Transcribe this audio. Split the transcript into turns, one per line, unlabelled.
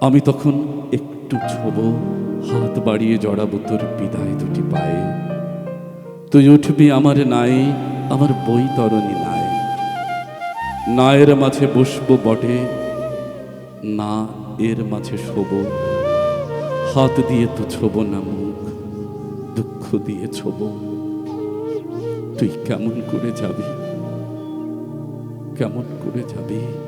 আমি তখন একটু ছোব, হাত বাড়িয়ে জড়াবো তোর বিদায় দুটি পায়ে। তুই উঠবি আমার নাই, আমার বই তরণী নাই। নায়ের মাঝে বসবো বটে, না এর মাঝে শোব। হাত দিয়ে তো ছোব না মুখ, দুঃখ দিয়ে ছোব। তুই কেমন করে যাবি? কেমন করে যাবি?